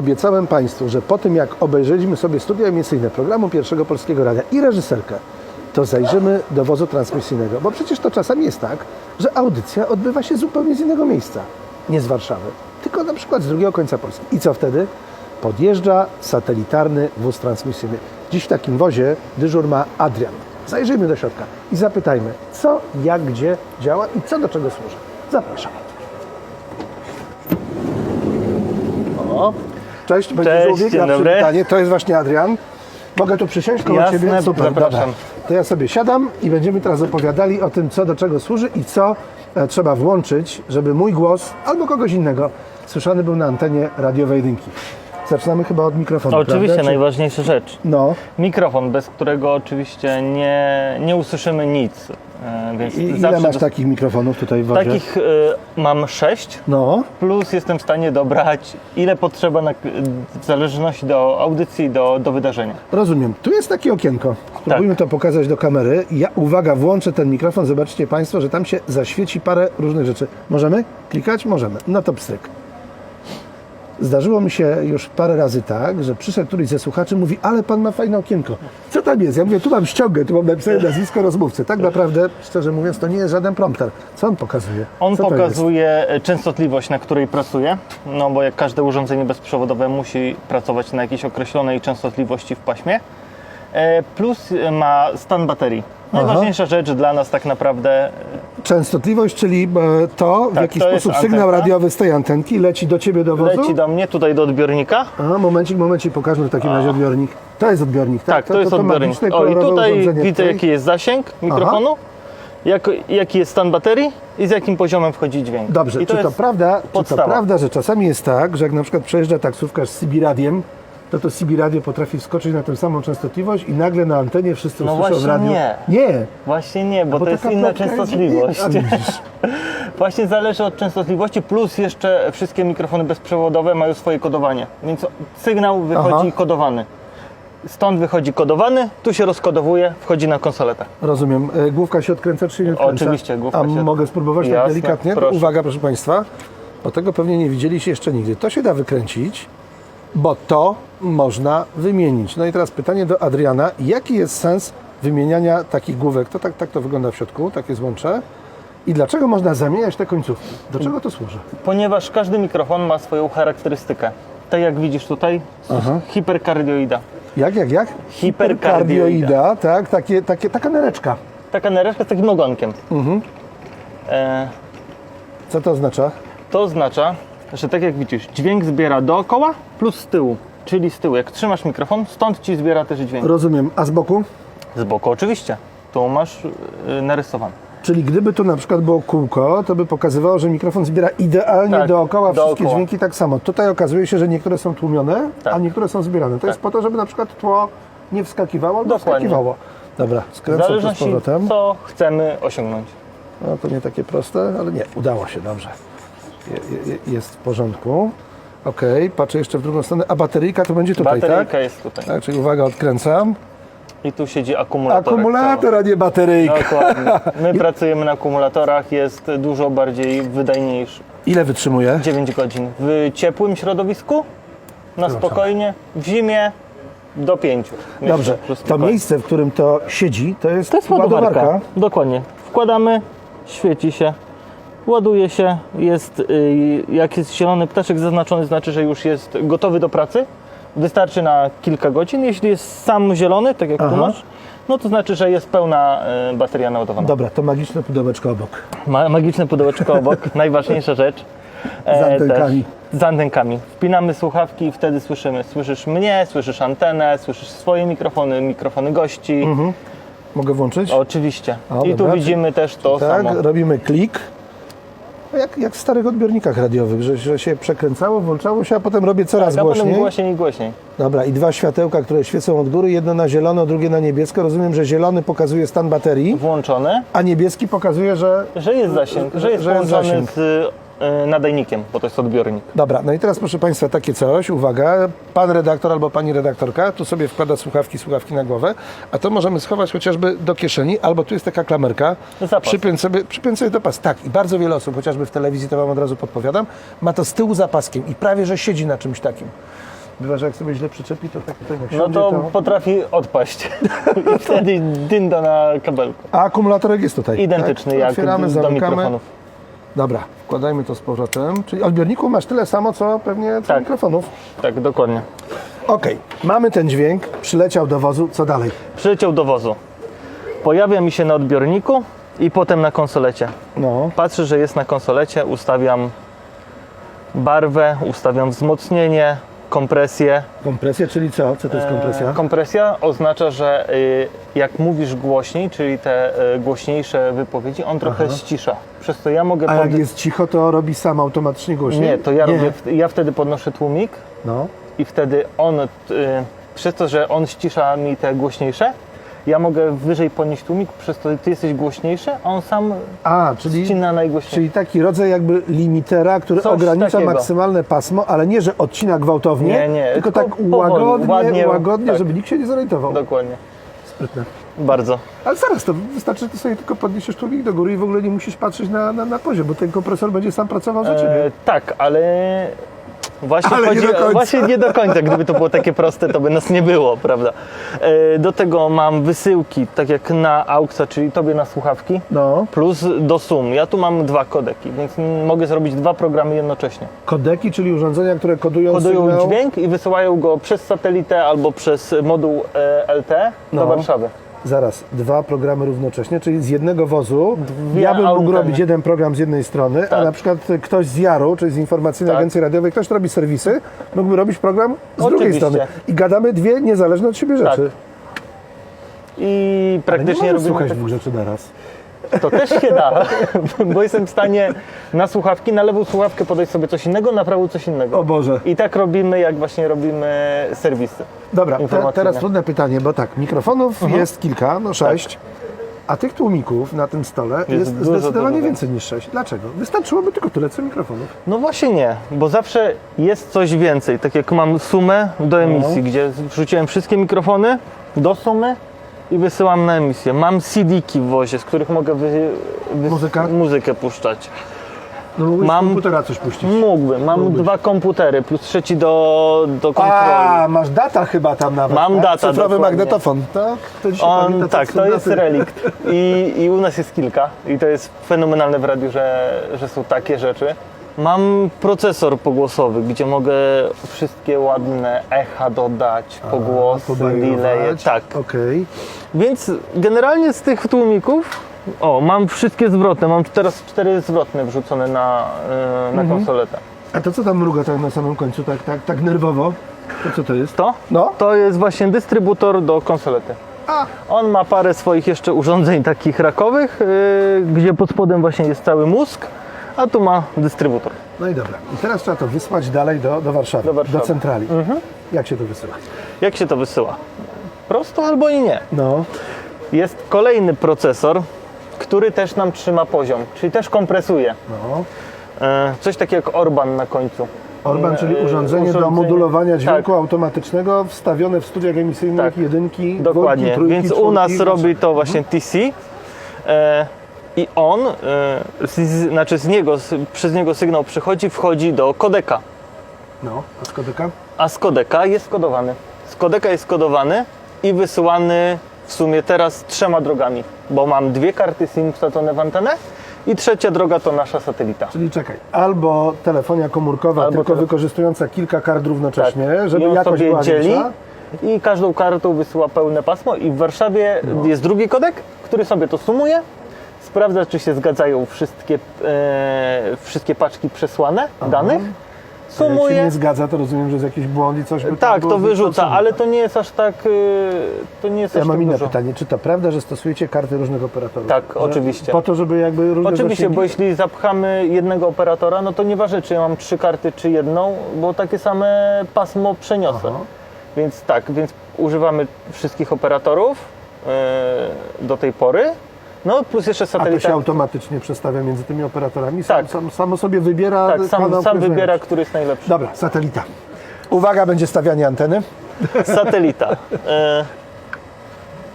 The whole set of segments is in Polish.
obiecałem Państwu, że po tym jak obejrzeliśmy sobie studia emisyjne programu Pierwszego Polskiego Radia i reżyserkę, to zajrzymy do wozu transmisyjnego, bo przecież to czasami jest tak, że audycja odbywa się zupełnie z innego miejsca, nie z Warszawy, tylko na przykład z drugiego końca Polski. I co wtedy? Podjeżdża satelitarny wóz transmisyjny. Dziś w takim wozie dyżur ma Adrian. Zajrzyjmy do środka i zapytajmy, co, jak, gdzie działa i co do czego służy. Zapraszam. O, cześć, będzie Cześć, żółwik dzień na dobry. przywitanie. To jest właśnie Adrian. Mogę tu przysiąść koło Jasne, Ciebie? zapraszam. dobra. To ja sobie siadam i będziemy teraz opowiadali o tym, co do czego służy i co e, trzeba włączyć, żeby mój głos albo kogoś innego słyszany był na antenie radiowej jedynki. Zaczynamy chyba od mikrofonu, Oczywiście, prawda? Czy- najważniejsza rzecz. No, Mikrofon, bez którego oczywiście nie, nie usłyszymy nic. E, Więc I ile zawsze masz dos- takich mikrofonów tutaj w? Takich e, mam sześć, No, plus jestem w stanie dobrać ile potrzeba na, w zależności do audycji, do, do wydarzenia. rozumiem. Tu jest takie okienko. Spróbujmy to pokazać do kamery. Ja, uwaga, włączę ten mikrofon. Zobaczcie Państwo, że tam się zaświeci parę różnych rzeczy. Możemy klikać? Możemy. No to pstryk. Zdarzyło mi się już parę razy tak, że przyszedł któryś ze słuchaczy mówi, ale pan ma fajne okienko. Co tam jest? Ja mówię, tu mam ściągę, tu mam napisane nazwisko rozmówcy. Tak naprawdę, szczerze mówiąc, to nie jest żaden prompter. Co on pokazuje? On Co pokazuje e, częstotliwość, na której pracuje, no bo jak każde urządzenie bezprzewodowe musi pracować na jakiejś określonej częstotliwości w paśmie. E, Plus e, ma stan baterii. Najważniejsza rzecz dla nas tak naprawdę e, Częstotliwość, czyli to, w Tak, jaki to sposób sygnał radiowy z tej antenki leci do Ciebie do wozu? leci do mnie tutaj do odbiornika. Aha, momencik, momencik, pokażmy w takim razie odbiornik. To jest odbiornik, tak? Tak, to, jest odbiornik. magiczne, O i tutaj widzę jaki jest zasięg mikrofonu, jak, jaki jest stan baterii i z jakim poziomem wchodzi dźwięk. Dobrze, I czy to, prawda, czy to prawda, że czasami jest tak, że jak na przykład przejeżdża taksówkarz z CB radiem, to to CB radio potrafi wskoczyć na tę samą częstotliwość i nagle na antenie wszyscy No usłyszą w radiu. nie. Nie, Właśnie nie, bo, bo to jest inna częstotliwość. Widzisz. Właśnie zależy od częstotliwości, plus jeszcze wszystkie mikrofony bezprzewodowe mają swoje kodowanie, więc sygnał wychodzi Aha. kodowany. Stąd wychodzi kodowany, tu się rozkodowuje, wchodzi na konsoletę. Rozumiem. E, Główka się odkręca, czy nie odkręca? Oczywiście, główka A się- mogę spróbować tak Jasne, delikatnie? To proszę. Uwaga, proszę Państwa, bo tego pewnie nie widzieliście jeszcze nigdy. To się da wykręcić, bo to można wymienić. No i teraz pytanie do Adriana. Jaki jest sens wymieniania takich główek? To tak, tak to wygląda w środku, takie złącze. I dlaczego można zamieniać te końcówki? Do czego to służy? Ponieważ każdy mikrofon ma swoją charakterystykę. Tak jak widzisz tutaj, Aha. hiperkardioida. Jak, jak, jak? Hiperkardioida. tak? Takie, takie, taka nereczka. Taka nereczka z takim ogonkiem. Mhm. E, Co to oznacza? to oznacza, że tak jak widzisz, dźwięk zbiera dookoła plus z tyłu. Czyli z tyłu. Jak trzymasz mikrofon, stąd ci zbiera też dźwięk. Rozumiem. A z boku? Z boku oczywiście. Tu masz y, narysowane. Czyli gdyby tu na przykład było kółko, to by pokazywało, że mikrofon zbiera idealnie Tak, dookoła wszystkie dookoła. dźwięki tak samo. Tutaj okazuje się, że niektóre są tłumione, Tak. a niektóre są zbierane. To jest po to, żeby na przykład tło nie wskakiwało albo Dokładnie. wskakiwało. Dobra, skręcam tu z powrotem. co chcemy osiągnąć. No to nie takie proste, ale nie, udało się, dobrze. Je, je, jest w porządku. Ok, patrzę jeszcze w drugą stronę. A bateryjka to będzie tutaj, Bateryjka tak? jest tutaj. Tak, czyli uwaga, odkręcam. I tu siedzi akumulator. Akumulator, a nie bateryjka. Dokładnie. My pracujemy na akumulatorach, jest dużo bardziej wydajniejszy. Ile wytrzymuje? 9 godzin. W ciepłym środowisku na spokojnie, w zimie do 5. Dobrze, to miejsce, w którym to siedzi, to jest, To jest ładowarka. Dokładnie. Wkładamy, świeci się, ładuje się, jest, y, jak jest zielony ptaszek zaznaczony, znaczy, że już jest gotowy do pracy. Wystarczy na kilka godzin. Jeśli jest sam zielony, tak jak Aha. tu masz, no to znaczy, że jest pełna y, bateria naładowana. Dobra, to magiczne pudełeczko obok. Ma, magiczne pudełeczko obok, najważniejsza rzecz. Z antenkami. Też, z antenkami. Wpinamy słuchawki i wtedy słyszymy. Słyszysz mnie, słyszysz antenę, słyszysz swoje mikrofony, mikrofony gości. Mogę włączyć? Oczywiście. O, I tu dobra, widzimy też to tak, samo. robimy klik. Jak, jak w starych odbiornikach radiowych, że, że się przekręcało, włączało się, a potem robię coraz Tak, a potem głośniej. głośniej i głośniej. Dobra, i dwa światełka, które świecą od góry, jedno na zielono, drugie na niebiesko. Rozumiem, że zielony pokazuje stan baterii, Włączony, a niebieski pokazuje, że że jest zasięg, że jest Że jest połączony zasięg. z nadajnikiem, bo to jest odbiornik. Dobra, no i teraz proszę Państwa, takie coś, uwaga, pan redaktor albo pani redaktorka tu sobie wkłada słuchawki, słuchawki na głowę, a to możemy schować chociażby do kieszeni, albo tu jest taka klamerka, Zapas. przypiąć sobie, przypiąć sobie do pas. Tak, i bardzo wiele osób, chociażby w telewizji, to Wam od razu podpowiadam, ma to z tyłu zapaskiem i prawie, że siedzi na czymś takim. Bywa, że jak sobie źle przyczepi, to tak tutaj jak No siądzie, to potrafi odpaść. I wtedy dynda na kabelku. A akumulatorek jest tutaj. Identyczny tak? jak Otwieramy, do zamykamy. mikrofonów. Dobra, wkładajmy to z powrotem. Czyli odbiorniku masz tyle samo, co pewnie co Tak. mikrofonów. Tak, dokładnie. Okej, mamy ten dźwięk, przyleciał do wozu, co dalej? Przyleciał do wozu. Pojawia mi się na odbiorniku i potem na konsolecie. No, Patrzę, że jest na konsolecie, ustawiam barwę, ustawiam wzmocnienie, kompresję. kompresja, czyli co? Co to jest kompresja? E, Kompresja oznacza, że y, jak mówisz głośniej, czyli te y, głośniejsze wypowiedzi, on trochę ścisza. Przez to ja mogę A jak jest cicho, to robi sam automatycznie głośniej? Nie, to ja robię, w- ja wtedy podnoszę tłumik No, i wtedy on, y, przez to, że on ścisza mi te głośniejsze, ja mogę wyżej podnieść tłumik, przez to ty jesteś głośniejszy, a on sam a, czyli, ścina najgłośniej. czyli taki rodzaj jakby limitera, który Coś ogranicza takiego. maksymalne pasmo, ale nie, że odcina gwałtownie, Nie, nie, tylko tylko tak powoli, łagodnie, ładnie, łagodnie tak. żeby nikt się nie zorientował. Dokładnie. Sprytne. Bardzo. Ale zaraz, to wystarczy, że ty sobie tylko podniesiesz tłumik do góry i w ogóle nie musisz patrzeć na, na, na poziom, bo ten kompresor będzie sam pracował za ciebie. E, tak, ale właśnie, Ale nie chodzi, do końca. właśnie nie do końca. Gdyby to było takie proste, to by nas nie było, prawda? E, do tego mam wysyłki, tak jak na AUXa, czyli tobie na słuchawki, No, plus do sum. Ja tu mam dwa kodeki, więc m- mogę zrobić dwa programy jednocześnie. kodeki, czyli urządzenia, które kodują, Kodują sygnał. dźwięk i wysyłają go przez satelitę albo przez moduł e, LTE No. do Warszawy. Zaraz, dwa programy równocześnie, czyli z jednego wozu Dwie ja bym mógł anteny. robić jeden program z jednej strony, a Tak. na przykład ktoś z Jaru, czyli z Informacyjnej Tak. Agencji Radiowej, ktoś, kto robi serwisy, mógłby robić program z drugiej Oczywiście. strony. I gadamy dwie niezależne od siebie Tak. rzeczy. I Ale praktycznie robimy słuchać tak- dwóch rzeczy naraz. To też się da, bo jestem w stanie na słuchawki, na lewą słuchawkę podejść sobie coś innego, na prawą coś innego. O Boże. I tak robimy, jak właśnie robimy serwisy. Dobra, te, teraz trudne pytanie, bo tak, mikrofonów Mhm. jest kilka, no sześć, a tych tłumików na tym stole jest, dużo, zdecydowanie dużo więcej niż sześć. Dlaczego? Wystarczyłoby tylko tyle, co mikrofonów. No właśnie nie, bo zawsze jest coś więcej. Tak jak mam sumę do emisji, gdzie wrzuciłem wszystkie mikrofony do sumy i wysyłam na emisję. Mam CD-ki w wozie, z których mogę wy, wy, Muzyka? muzykę puszczać. No mógłbyś Mam- z komputera coś puścić. Mógłbym, mam Mógłbyś. dwa komputery plus trzeci do, do kontroli. A, masz data chyba tam nawet. Mam tak? data, Cyfrowy dokładnie. magnetofon, tak? To dzisiaj On, pamięta, co tak, to jest daty. relikt. I, I u nas jest kilka. I to jest fenomenalne w radiu, że, że są takie rzeczy. Mam procesor pogłosowy, gdzie mogę wszystkie ładne echa dodać, pogłosy, delaye. Tak. Okej. Więc generalnie z tych tłumików, o, mam wszystkie zwrotne. Mam teraz cztery zwrotne wrzucone na, yy, na konsoletę. A to co tam mruga tak na samym końcu, tak, tak, tak nerwowo? To co to jest? To? No. To jest właśnie dystrybutor do konsolety. A, On ma parę swoich jeszcze urządzeń takich rakowych, yy, gdzie pod spodem właśnie jest cały mózg, a tu ma dystrybutor. no i dobra. I teraz trzeba to wysłać dalej do, do Warszawy, Do Warszawy. centrali. Jak się to wysyła? Jak się to wysyła? Prosto albo i nie. No, Jest kolejny procesor, który też nam trzyma poziom, czyli też kompresuje. no. E, Coś takiego jak Orban na końcu. Orban, czyli E, urządzenie, do urządzenie- modulowania dźwięku Tak. automatycznego wstawione w studiach emisyjnych Tak. jedynki, Dokładnie, dwójki, trójki, więc u nas robi to właśnie TC e, i on, e, z, z, znaczy z niego, z, przez niego sygnał przychodzi, wchodzi do kodeka, No, a z kodeka? a z kodeka jest kodowany. Z kodeka jest kodowany i wysyłany w sumie teraz trzema drogami, bo mam dwie karty SIM wsadzone w antenę i trzecia droga to nasza satelita. Czyli czekaj, albo telefonia komórkowa, Albo tylko wykorzystująca kilka kart równocześnie, Tak. żeby I sobie była dzieli większa. i każdą kartą wysyła pełne pasmo i w Warszawie No. jest drugi kodek, który sobie to sumuje, sprawdza czy się zgadzają wszystkie, e, wszystkie paczki przesłane danych, Jak się sumuje. nie zgadza, to rozumiem, że jest jakiś błąd i coś by Tak, to wyrzuca, ale to nie jest aż tak, e, to nie jest Ja aż mam tak inne dużo. pytanie. Czy to prawda, że stosujecie karty różnych operatorów? Tak, Że- oczywiście. Po to, żeby jakby różne Oczywiście, zasięgi- bo jeśli zapchamy jednego operatora, no to nieważne, czy ja mam trzy karty, czy jedną, bo takie same pasmo przeniosę. Aha. Więc tak, więc używamy wszystkich operatorów e, do tej pory No plus jeszcze A to się satelita. automatycznie przestawia między tymi operatorami? Sam, Tak. sam, samo sobie wybiera Tak, sam, sam wybiera, który jest najlepszy. Dobra, satelita. Uwaga, będzie stawianie anteny. Satelita. E,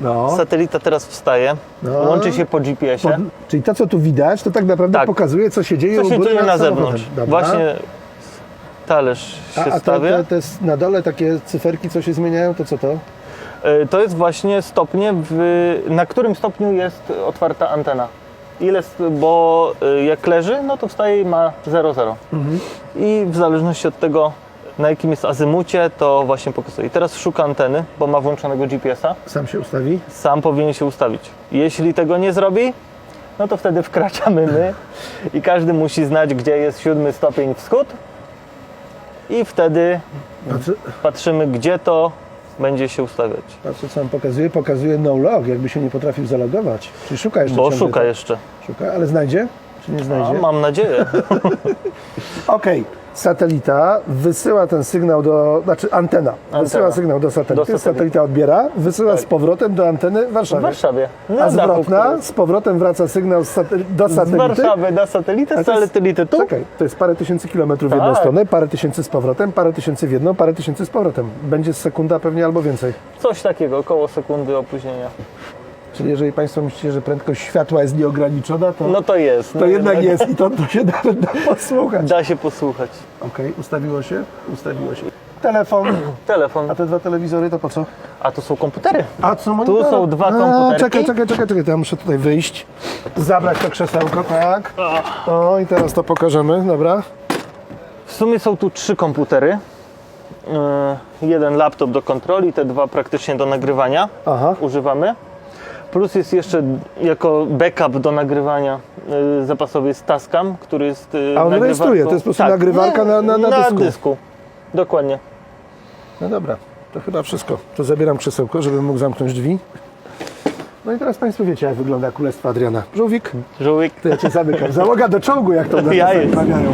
No. satelita teraz wstaje. No. Łączy się po GPS-ie. Pod, czyli to, co tu widać, to tak naprawdę Tak. pokazuje, co się dzieje Co się dzieje na zewnątrz. Dobra. Właśnie talerz się A, a stawia. to, to jest na dole takie cyferki, co się zmieniają, to co to? E, To jest właśnie stopnie, w, na którym stopniu jest otwarta antena. Ile, bo e, jak leży, no to wstaje i ma 0,0. Mhm. I w zależności od tego, na jakim jest azymucie, to właśnie pokazuje. I teraz szuka anteny, bo ma włączonego GPS-a. Sam się ustawi? Sam powinien się ustawić. Jeśli tego nie zrobi, no to wtedy wkraczamy my i każdy musi znać, gdzie jest siódmy stopień wschód. I wtedy patrzymy, gdzie to będzie się ustawiać. patrzę co on pokazuje. Pokazuje no log, jakby się nie potrafił zalogować. Czyli szuka jeszcze Bo szuka to. jeszcze. Szuka, ale znajdzie? Czy nie A, znajdzie? mam nadzieję. Okej, satelita wysyła ten sygnał do, znaczy antena, wysyła sygnał do satelity, Do satelity. satelita odbiera, wysyła Tak. z powrotem do anteny w W Warszawie. Warszawie. Na A dachu, zwrotna, który- z powrotem wraca sygnał z, satel- do Z satelity. Warszawy na satelitę, A z satelity tu. Czekaj, to jest parę tysięcy kilometrów w jedną Tak. stronę, parę tysięcy z powrotem, parę tysięcy w jedną, parę tysięcy z powrotem. Będzie sekunda pewnie albo więcej. Coś takiego, około sekundy opóźnienia. Czyli jeżeli Państwo myślicie, że prędkość światła jest nieograniczona, to, No to jest. to no jednak jest i to, to się da, da posłuchać. Da się posłuchać. Okej, ustawiło się? Ustawiło się. Telefon. Telefon. A te dwa telewizory to po co? A tu są komputery. A co monitory? są dwa A, komputerki. Czekaj, czekaj, czekaj, czekaj, to ja muszę tutaj wyjść. Zabrać to krzesełko, tak. O, i teraz to pokażemy, dobra. W sumie są tu trzy komputery. Yy, jeden laptop do kontroli, te dwa praktycznie do nagrywania Aha. używamy. Plus jest jeszcze jako backup do nagrywania yy, zapasowy jest Tascam, który jest yy, A on nagrywarką- rejestruje, to jest po prostu nagrywarka na- na- na dysku. Dokładnie. No dobra, to chyba wszystko. To zabieram krzesełko, żebym mógł zamknąć drzwi. No i teraz Państwo wiecie, jak wygląda królestwo Adriana. Żółwik, Żółwik. to ja Cię zamykam. Załoga do czołgu, jak to Ja jest. mawiają.